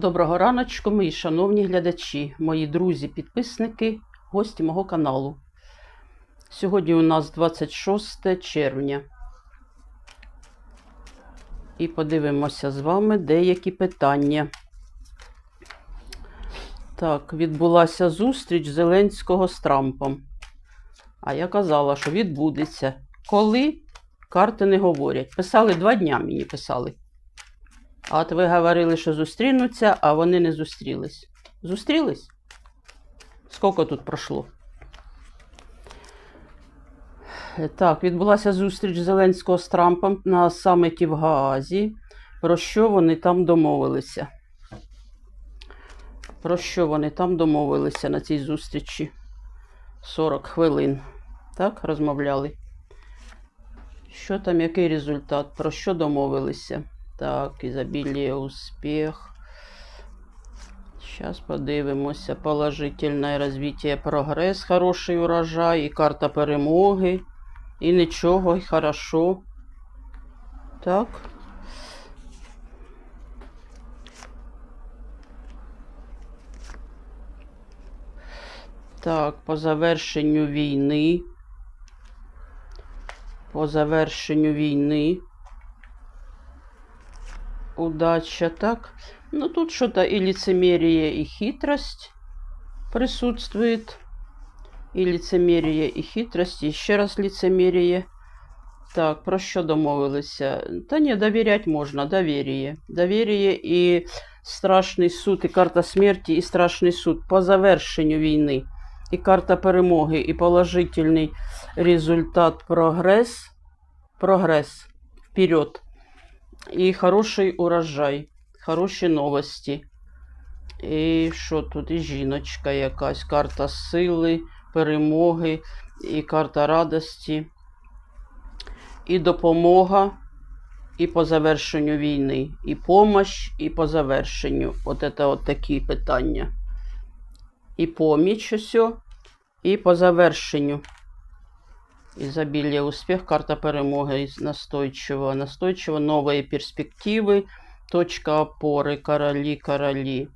Доброго раночку, мої шановні глядачі, мої друзі, підписники, гості мого каналу. Сьогодні у нас 26 червня. І подивимося з вами деякі питання. Так, відбулася зустріч Зеленського з Трампом. А я казала, що відбудеться. Коли карти не говорять. Писали два дня мені писали. А от ви говорили, що зустрінуться, а вони не зустрілись. Зустрілись? Скільки тут пройшло? Так, відбулася зустріч Зеленського з Трампом на саміті в Гаазі. Про що вони там домовилися? Про що вони там домовилися на цій зустрічі? 40 хвилин. Так, розмовляли. Що там, який результат? Про що домовилися? Так, изобилие, успех. Сейчас подивимося. Положительне розвиття, прогрес, хороший урожай, і карта перемоги. І нічого, і хорошо. Так. Так, по завершенню війни. По завершенню війни удача, так? Ну, тут что-то и лицемерие, и хитрость присутствует. И лицемерие, і хитрость, і ще раз лицемерие. Так, про що домовилися? Та ні, довірять можна, довір'я. Довір'я і страшний суд, і карта смерті, і страшний суд по завершенню війни. І карта перемоги, і положительний результат, прогрес. Прогрес. Вперед і хороший урожай, хороші новості. І що тут? І жіночка якась, карта сили, перемоги, і карта радості, і допомога, і по завершенню війни, і помощь, і по завершенню. От це от такі питання. І поміч усе, і по завершенню Изобилие, успех, карта перемоги, настойчиво, настойчиво, новые перспективы, точка опоры, короли, короли.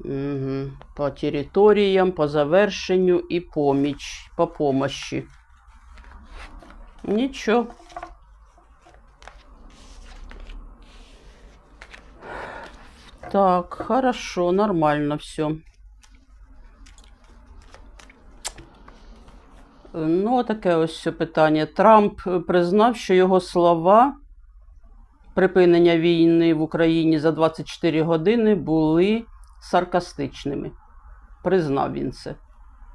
Угу. По территориям, по завершению и помощь, по помощи. Ничего. Так, хорошо, нормально все. Ну, таке ось питання. Трамп признав, що його слова припинення війни в Україні за 24 години були саркастичними. Признав він це.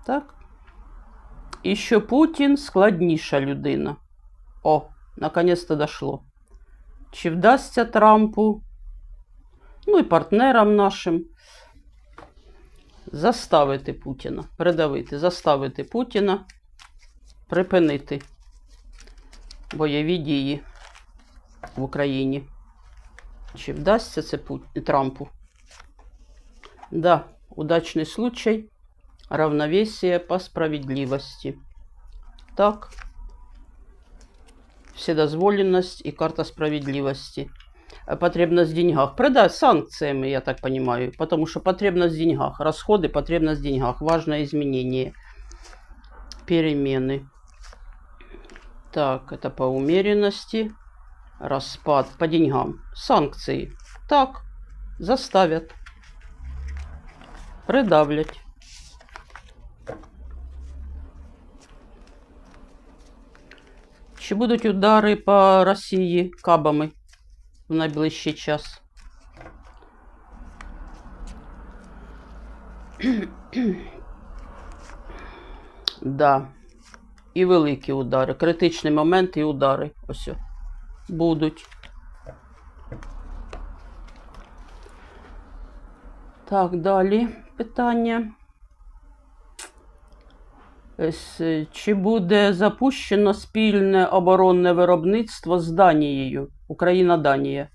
Так? І що Путін складніша людина. О, наконець-то дошло. Чи вдасться Трампу, ну і партнерам нашим, заставити Путіна, придавити, заставити Путіна припинити бойові дії в Україні. Чи вдасться це Пут- Трампу? Да, удачний случай, равновесие по справедливости. Так. Вседозволенность и карта справедливости. Э, Потребность в деньгах. Продать санкциями, я так понимаю. Потому что потребность в деньгах. Расходы, потребность в деньгах. Важное изменение. Перемены. Так, это по умеренности. Распад по деньгам. Санкции. Так, заставят. Придавлять. Чи будуть удари по Росії кабами в найближчий час? Да. І великі удари. Критичний момент і удари. Ось. Будуть. Так, далі питання. Е, Чи буде запущено спільне оборонне виробництво з Данією? Україна-Данія.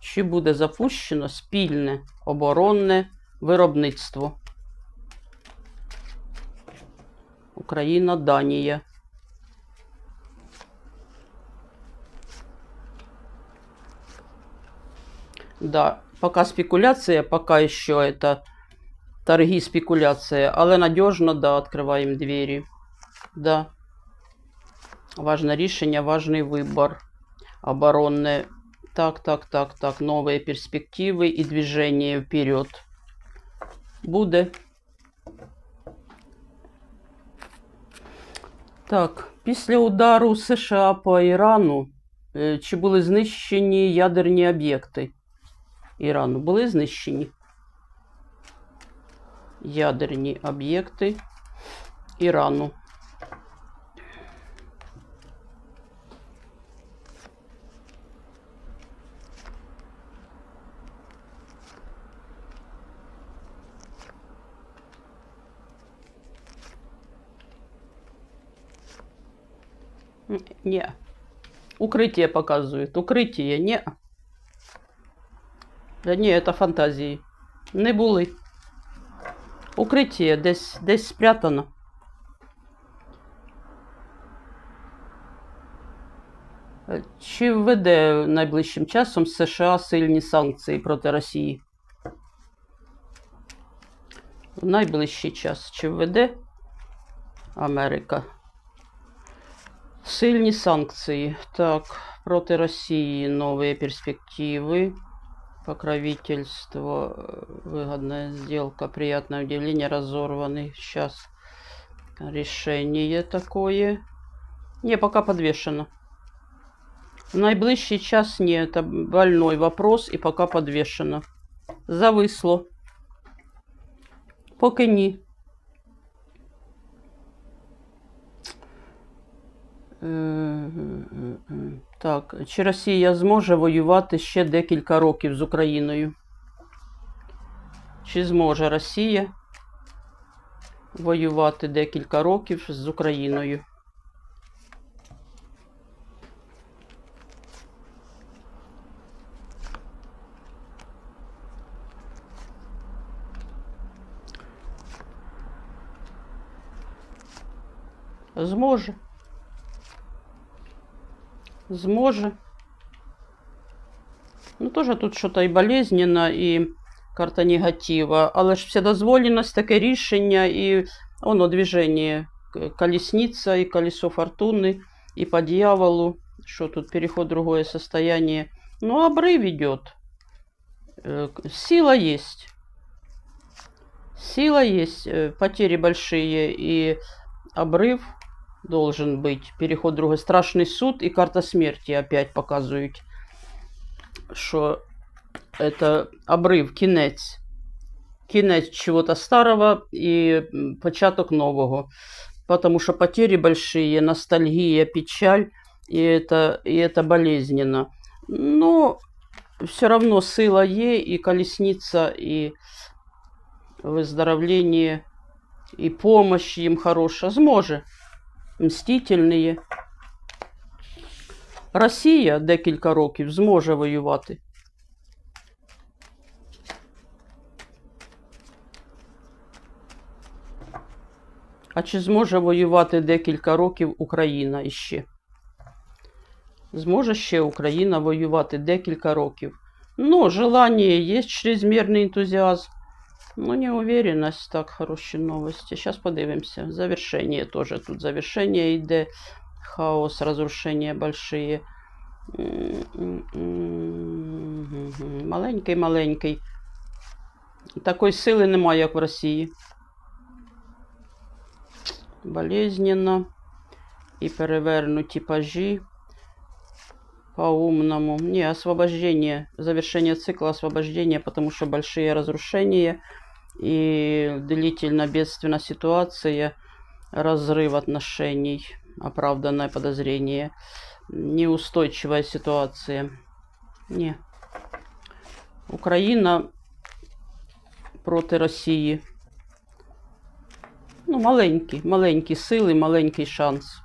Чи буде запущено спільне оборонне виробництво? Україна, Данія. Да, Пока спекуляція, пока ще это торги, спекуляція, але надіжно, да, відкриваємо двері. Да. Важне рішення, важний вибор. Оборонне. Так, так, так, так. Нові перспективи і движення вперед. Буде. Так, після удару США по Ірану, е, чи були знищені ядерні об'єкти Ірану? Були знищені ядерні об'єкти Ірану. Не. Укрытие показывает. Укрытие, не. Да ні, це фантазії. Не були. Укриття десь, десь спрятано. Е, Чи введе найближчим часом США сильні санкції проти Росії? В найближчий час чи введе Америка? Сильні санкції. Так, проти Росії нові перспективи. Покровительство, э, выгодная сделка, приятное удивление, разорванный. Сейчас решение такое. Не, пока подвешено. В найближчий час не, это больной вопрос и пока подвешено. Зависло. Поки ні. Так, чи Росія зможе воювати ще декілька років з Україною? Чи зможе Росія воювати декілька років з Україною? Зможе. Зможе. Ну, теж тут щось і болезненно, і карта негатива. Але ж вседозволеність, таке рішення, і воно движення. К- Колесница и колесо фортуны, и по дьяволу, что тут переход в другое состояние. Ну, обрыв идет. Э, к- Сила есть. Сила есть, э, потери большие, и обрыв должен быть. Переход в другой. Страшный суд и карта смерти опять показывают, что это обрыв, кінець. Кінець чего-то старого и м, початок нового. Потому что потери большие, ностальгия, печаль, и это, и это болезненно. Но все равно сила є, и колесница, и выздоровление, и помощь им хороша. Зможе. Мстительные. Росія декілька років зможе воювати. А чи зможе воювати декілька років Україна іще? Зможе ще Україна воювати декілька років. Ну, желання є, чрезмірний ентузіазм. Ну, неуверенность, так, хороші новості. Сейчас подивимося. Завершення теж тут. Завершення йде. Хаос, разрушения большие. Маленький-маленький. Такої сили немає, як в Росії. Болезненно. І перевернуті пажі. По-умному. Не, освобождение. Завершение цикла освобождения, потому что большие разрушения и длительно бедственная ситуация, разрыв отношений, оправданное подозрение, неустойчивая ситуация. Не. Україна проти Росії. Ну, маленькі, маленькі сили, маленький шанс.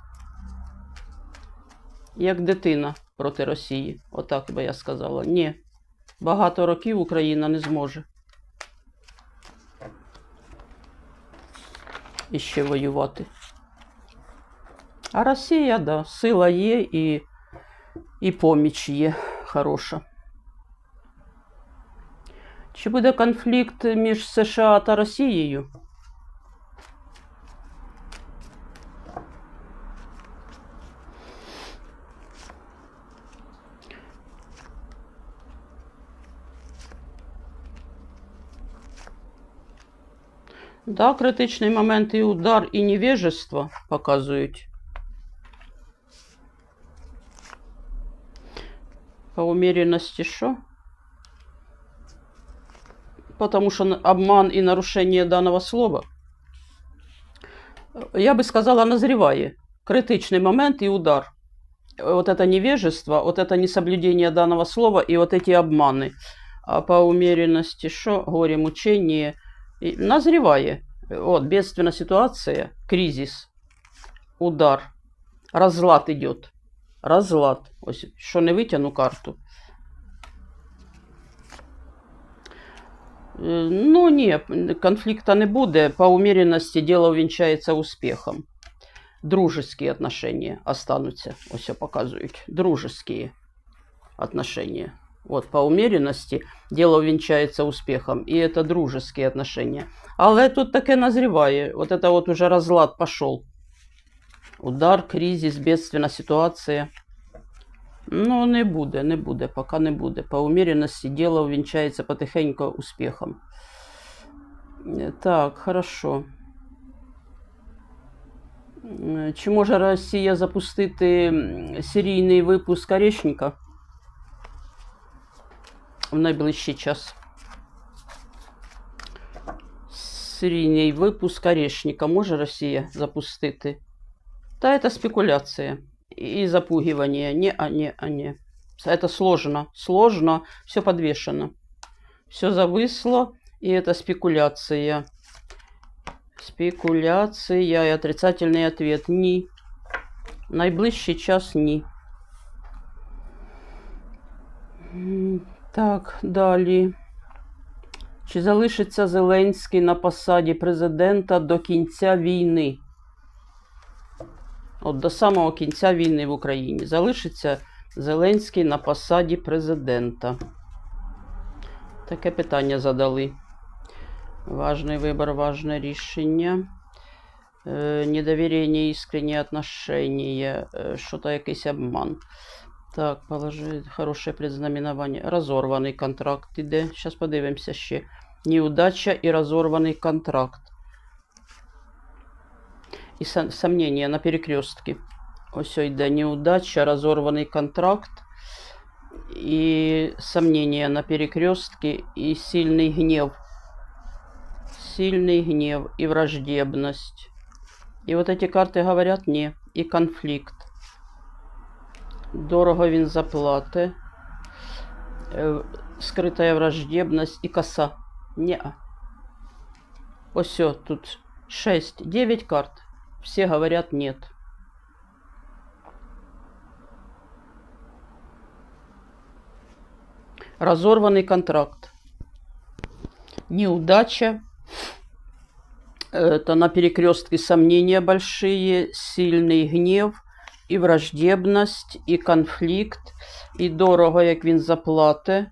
Як дитина проти Росії. Отак би я сказала. Ні. Багато років Україна не зможе. І ще воювати. А Росія, да, сила є і, і поміч є хороша. Чи буде конфлікт між США та Росією? Да, критичний момент і удар, і невежество показують. По умеренности что? Потому что на- обман и нарушение данного слова. Я бы сказала, назреває. Критичный момент и удар. Вот это невежество, вот это несоблюдение данного слова и вот эти обманы. А по умеренности что? Горе, мучение. И назреває. Вот, бедственная ситуация, кризис, удар, разлад идет. Разлад. Ось, що не витягну карту. Е, Ну, ні, конфлікта не буде. По умеренности дело увінчається успіхом. Дружеские отношения останутся. Ось показують. Дружеские отношения. Вот, по умеренности дело увінчається успіхом. І это дружеские отношения. Але тут таке назріває. Вот это вот уже разлад пошел. Удар, кризис, бедственна ситуація. Ну, не буде, не буде, поки не буде. По умеренности діло увінчається потихеньку успіхом. Е, Так, хорошо. Е, Чи може Росія запустити м, серійний випуск Орешника в найближчий час? Серійний випуск Орешника може Росія запустити? Та це спекуляція и запугивание. Не, а не, а не. Это сложно, сложно, все подвешено. Все зависло, и это спекуляция. Спекуляция и отрицательный ответ. Ні. Найближчий час ні. Так, далі. Чи залишиться Зеленський на посаді президента до кінця війни? От до самого кінця війни в Україні залишиться Зеленський на посаді президента. Таке питання задали. Важний вибір, важне рішення. Е, недовір'я, неіскренні отношення, е, що-то якийсь обман. Так, положи хороше предзнаменування. Розорваний контракт іде. Зараз подивимося ще. Неудача і розорваний контракт. І сом- сомнення на перекрестки. Ось йде неудача, розорваний контракт. І сомнення на перекрестки, і сильний гнев. Сильный гнев и враждебность. И вот эти карты говорят не. И конфликт. Дорого він заплати. Скритая враждебность и коса. Не. Ось тут 6, 9 карт. Все говорят нет. Разорванный контракт. Неудача. Это на перекрестке сомнения большие, сильный гнев, і враждебність, і конфлікт, і дорого, як він заплате,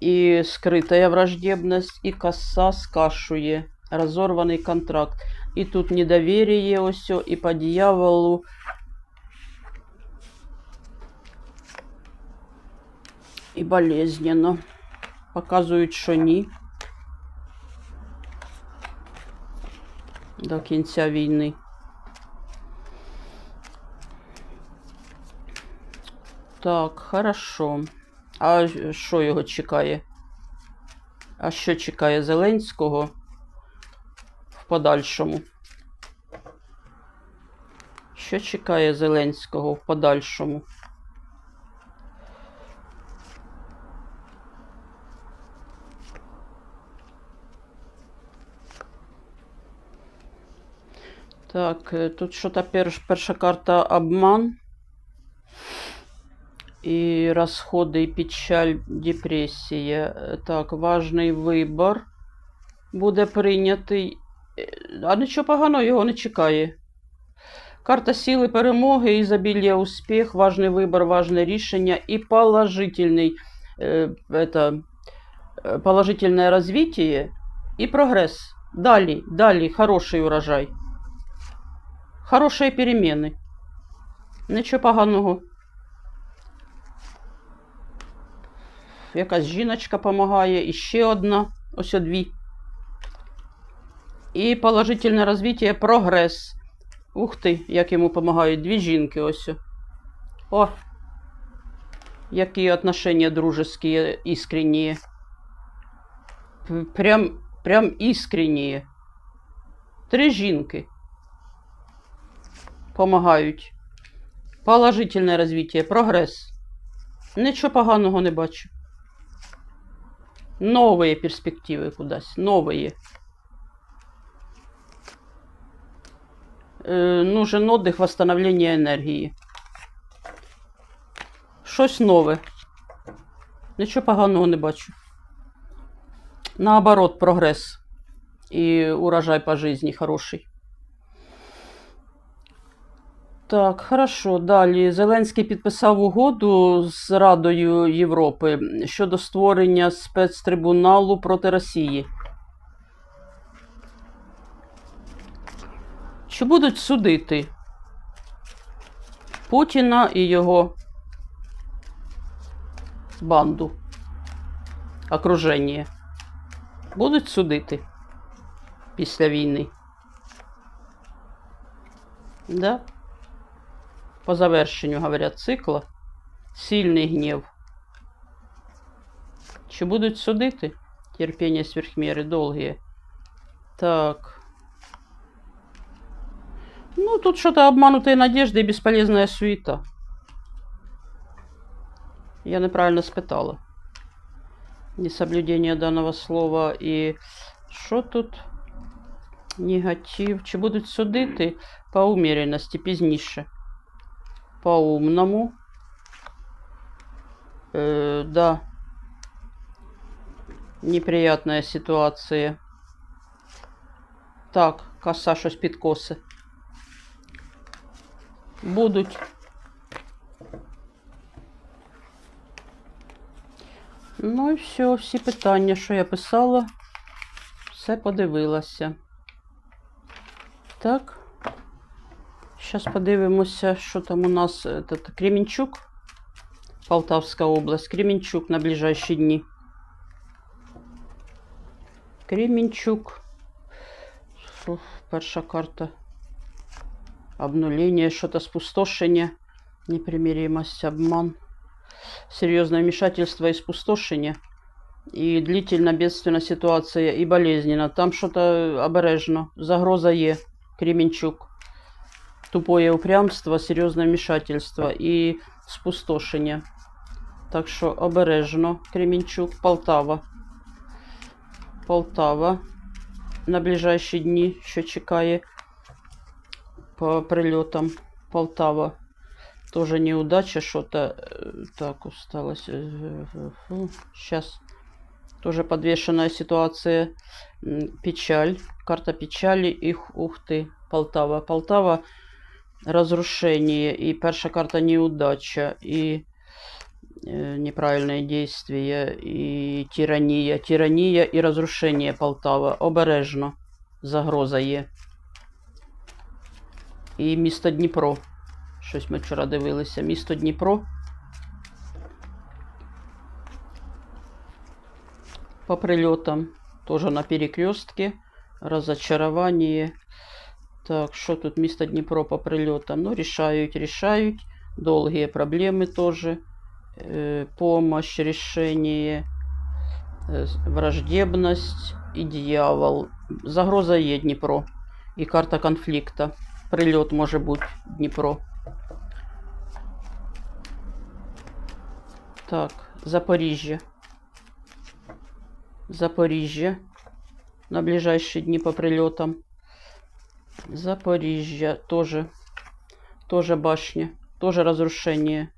і скрита враждебність, і коса скашує, розорваний контракт. І тут недоверие ось, і по дьяволу. І болезненно. Показують, що ні. До кінця війни. Так, хорошо. А що його чекає? А що чекає Зеленського в подальшому? Що чекає Зеленського в подальшому? Так, е, тут що-то перш, перша карта обман И расходы, и печаль, депресія. Е, Так, важний вибор буде прийнятий. Е, А нічого поганого його не чекає. Карта сили перемоги, ізобілля, успіх, важний вибор, важне рішення і положительний е, это, э, положительное развитие и прогресс. Далі, далі, хороший урожай. Хороші переміни. Нічого поганого. Якась жіночка допомагає, і ще одна, ось дві. І положительне розвиття, прогрес. Ух ти, як йому допомагають дві жінки ось. О! Які отношения дружеские, искренние. Прям, прям искренние. Три жінки помагають. Положительне розвиття, прогрес. Нічого поганого не бачу. Нові перспективи кудись. Нові. Е, нужен отдых, восстановлення енергії. Щось нове. Нічого поганого не бачу. Наоборот, прогрес. І урожай по житті хороший. Так, хорошо. Далі. Зеленський підписав угоду з Радою Європи щодо створення спецтрибуналу проти Росії. Чи будуть судити Путіна і його банду, окруження? Будуть судити після війни? Да? По завершенню, говорят, цикла сильний гнів. Чи будуть судити? Терпіння сверхміри довгі. Так. Ну, тут что-то обманутые надежды и бесполезная суета. Я неправильно спитала. Несоблюдение данного слова і що тут? Негатив. Чи будуть судити по умеренности пізніше? По умному. Э, да. Неприятная ситуація. Так, коса щось підкоси. Будуть. Ну і все, всі питання, що я писала, все подивилася. Так. Зараз подивимося, що там у нас этот, Кременчук, Полтавська область. Кременчук на ближайші дні. Кременчук. Фу, перша карта. Обнуление, что-то спустошение, непримиримость, обман, серьезное вмешательство и спустошение, и длительно бедственная ситуация и болезненно. Там что-то обережно, загроза Е, Кременчук, тупое упрямство, серьезное вмешательство и спустошение. Так що обережно, Кременчук, Полтава. Полтава на ближайші дні, що чекає по прилетам. Полтава. Тоже неудача, что-то э, так усталось. Сейчас тоже подвешенная ситуация. М, Печаль. Карта печали. Их, ух ты, Полтава. Полтава разрушение. И перша карта неудача. И э, неправильные действия. И тирания. Тирания и разрушение Полтава. Обережно. Загроза є. І місто Дніпро. Щось ми вчора дивилися. Місто Дніпро. По прильотам. Тоже на перекрестке. Разочарование. Так, що тут місто Дніпро по прильотам? Ну, рішають, рішають. Долгие проблемы тоже. Э, помощь, решение. Э, враждебность и дьявол. Загроза є Дніпро. І карта конфлікта. Прильот може бути Дніпро. Так, Запоріжжя. Запоріжжя. На ближайшие дни по прилетам. Запоріжжя тоже. Тоже башня. Тоже разрушение.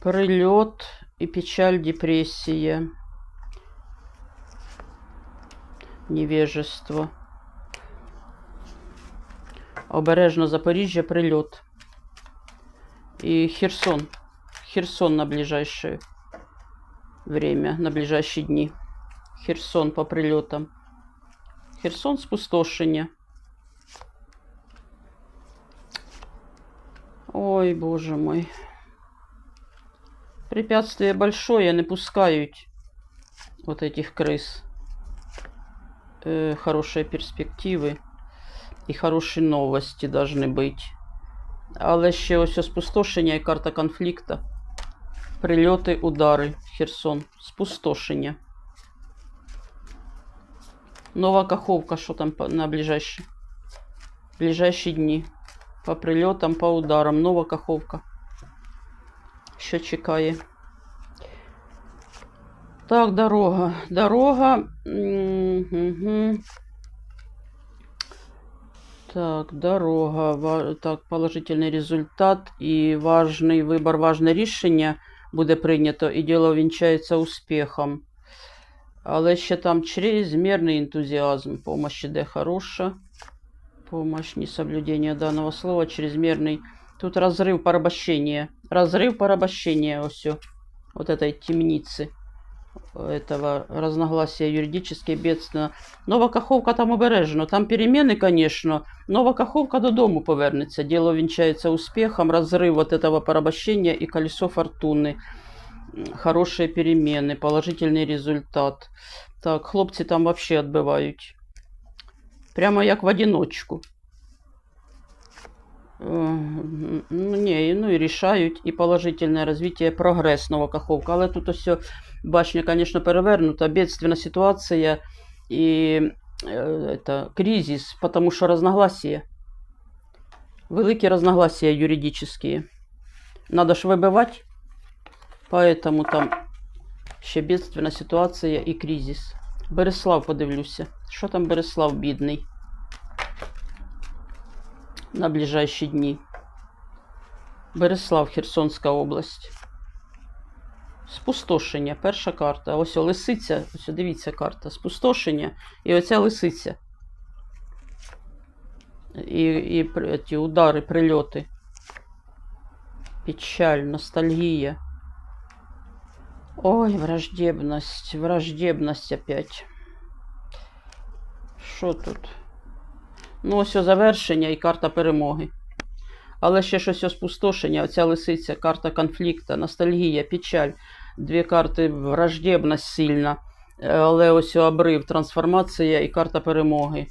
Прилет и печаль, депрессия. Невежество. Обережно Запоріжжя, прильот. І Херсон. Херсон на ближайшие время на ближайшие дни. Херсон по прилетам. Херсон спустошення. Ой, боже мой. Препятствие большое, не пускают вот этих крыс. Э, хорошие перспективы і хороші новості должны бути. Але ще ось ось спустошення і карта конфлікту. Прильоти, удари. Херсон. Спустошення. Нова Каховка, що там по- на ближайші, ближайші дні. По прильотам, по ударам. Нова Каховка. Що чекає? Так, дорога. Дорога. Мгм. Так, дорога. Так, положительний результат і важний вибор, важне рішення буде прийнято, і діло вінчається успіхом. Але ще там чрезмірний ентузіазм. Помощь іде хороша. Помощь, несоблюдение данного слова, чрезмерный. Тут разрыв порабощения. Разрыв порабощения, все. Вот этой темницы. Этого разногласия юридически бедственно. Нова Каховка там обережно. Там перемены, конечно. Нова Каховка додому повернеться. Дело венчается успехом. Разрыв вот этого порабощения и колесо фортуны. Хорошие перемены, положительный результат. Так, хлопці там вообще отбивають. Прямо як в одиночку. Е, Ну, ні, ну і рішають, і положительне розвиття, прогрес нова Каховка. Але тут ось башня, звісно, перевернута, бедственна ситуація і е, это, кризис, тому що разногласия. Великі разногласия юридические. Надо ж вибивати, поэтому там ще бедственна ситуація і кризис. Береслав подивлюся. Що там Береслав бідний? На ближайші дні. Береслав, Херсонська область. Спустошення. Перша карта. Ось о, лисиця. Ось о, дивіться карта. Спустошення. І оця лисиця. І, і ті удари, прильоти. Печаль, ностальгія. Ой, враждебность, враждебность опять. Що тут? Ну, ось завершення і карта перемоги. Але ще щось спустошення, оця лисиця, карта конфлікту, ностальгія, печаль. Дві карти враждебність сильна. Але ось обрив, трансформація і карта перемоги.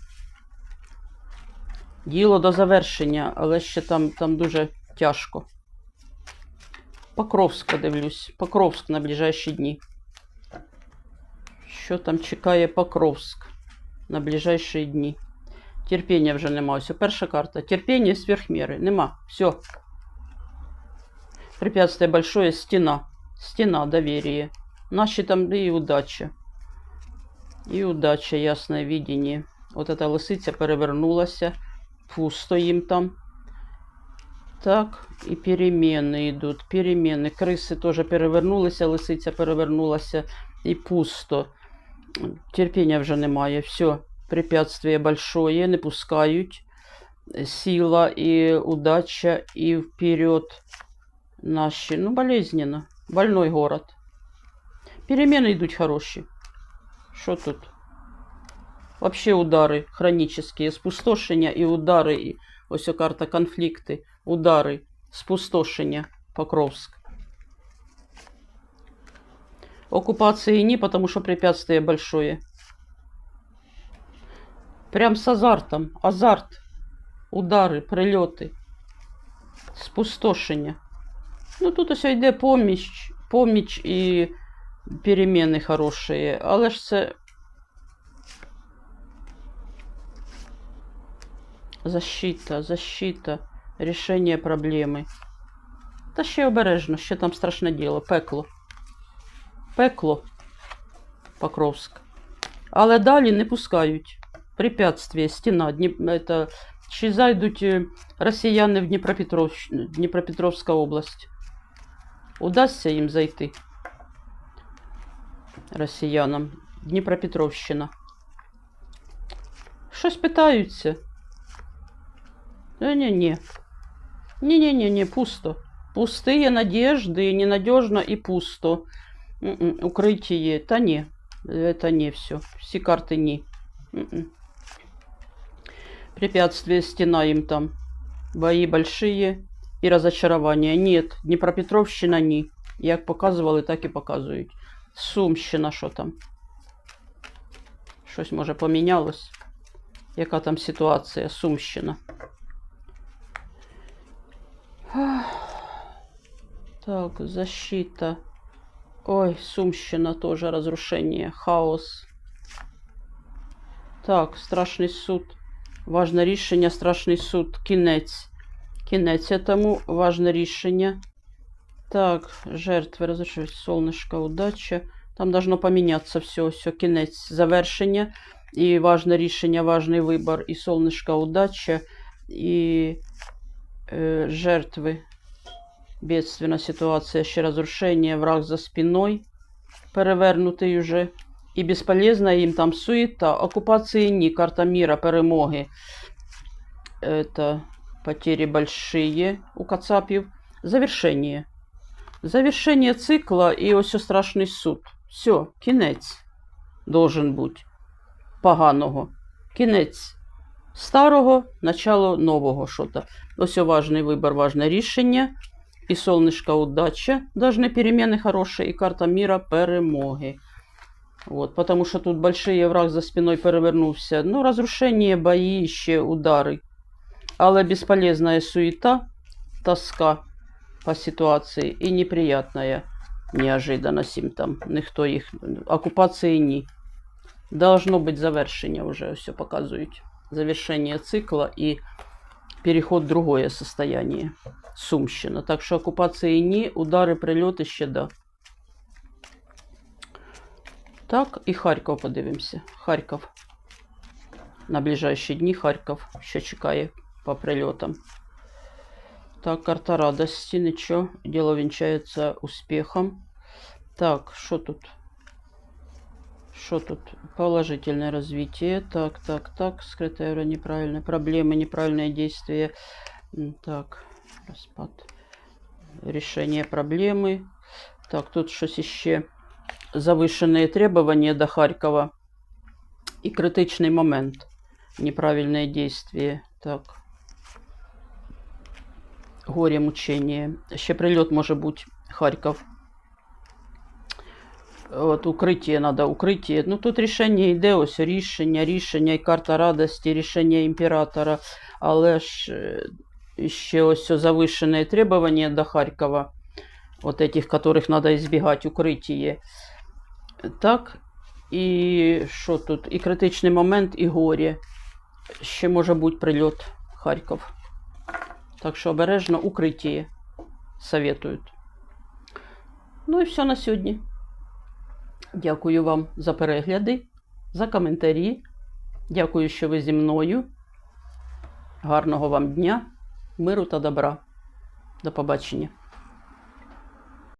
Діло до завершення, але ще там, там дуже тяжко. Покровськ подивлюсь. Покровськ на ближайші дні. Що там чекає Покровськ на ближайші дні? Терпіння вже нема. Ось перша карта. Терпіння сверхміри. Нема. Все. Препятствие большое. Стена. Стена доверие. Наші там і удача. І удача, ясне видіння. От эта лисиця перевернулася. Пусто їм там. Так, і переміни йдуть. Переміни. Криси теж перевернулися, лисиця перевернулася і пусто. Терпіння вже немає. Все. Препятствие большое, не пускають. Сила і удача, і вперед наші. Ну, болезненно. Больной город. Перемены йдуть хороші. Що тут? Вообще удари хронічні, спустошення і удари. І ось карта конфлікти. Удари, спустошення. Покровськ. Оккупации не, потому что препятствие большое. Прям с азартом. Азарт. Удари, прильоти. Спустошення. Ну, тут ось йде поміч, поміч і переміни хороші. Але ж це. Защита, защита, рішення проблеми. Та ще обережно, ще там страшне діло. Пекло. Пекло. Покровськ. Але далі не пускають. Препятствие, стіна. Дніп... Чи зайдуть е, росіяни в Дніпропетров... Дніпропетровська область? Удасться їм зайти? Росіянам. Дніпропетровщина. Щось питаються. Не-не-не. Не-не-не-не, пусто. Пустые надежды, ненадежно и пусто. М-м, Укриття. Та ні. Это не все. Всі карти ні. М-м. Препятствия стена им там. Бои большие і разочаровання. Нет, Дніпропетровщина ні. Як показували, так і показують. Сумщина, що там? Щось може помінялось. Яка там ситуація? Сумщина. Ах. Так, защита. Ой, Сумщина тоже разрушение. Хаос. Так, страшний суд. Важне рішення, страшний суд. Кінець. Кінець этому. Важне рішення. Так, жертви розрушують. Солнышко, удача. Там должно поменяться все, все, кінець, завершення. І важне рішення, важний вибор. І солнышко, удача. І е, жертви. Бедственна ситуація, ще разрушення, враг за спиной, перевернутий уже. І безполезна їм там суета. Окупації ні, карта міра, перемоги. Это потери большие у Кацапів. Завершення. Завершення цикла і ось страшний суд. Все, кінець должен бути. Поганого. Кінець старого, начало нового що-то. Ось важний вибор, важне рішення. И солнышко удача, должны перемены хорошие, и карта мира перемоги. Вот, потому что тут большие враг за спиной перевернувся. Ну, разрушение, бои, ще удари. Але бесполезная суета, тоска по ситуации и неприятная неожиданность им там. Ніхто їх, оккупации ні. Должно быть завершення уже, все показують. Завершение цикла и переход в другое состояние. Сумщина. Так що окупації ні, удари, прильоти ще да. Так, і Харків подивимося. Харків. На ближайші дні Харків ще чекає по прильотам. Так, карта радості, нічого. Діло вінчається успіхом. Так, що тут? Что тут? Положительное развитие. Так, так, так. Скрытая эра неправильная. Проблемы, неправильное действие. Так, распад. Решение проблемы. Так, тут щось іще. Завышенные требования до Харькова. И критичный момент. Неправильное действие. Так. Горе, мучение. Ще прильот може бути. Харків. От укриття треба, укриття. Ну тут рішення йде, ось рішення, рішення і карта радості, рішення імператора. Але ж е, ще ось завишене требування до Харкова, от этих, которых треба избегать, укриття. Так, і що тут? І критичний момент, і горе. Ще може бути прильот Харків. Так що обережно укриття советують. Ну і все на сьогодні. Дякую вам за перегляди, за коментарі. Дякую, що ви зі мною. Гарного вам дня, миру та добра. До побачення.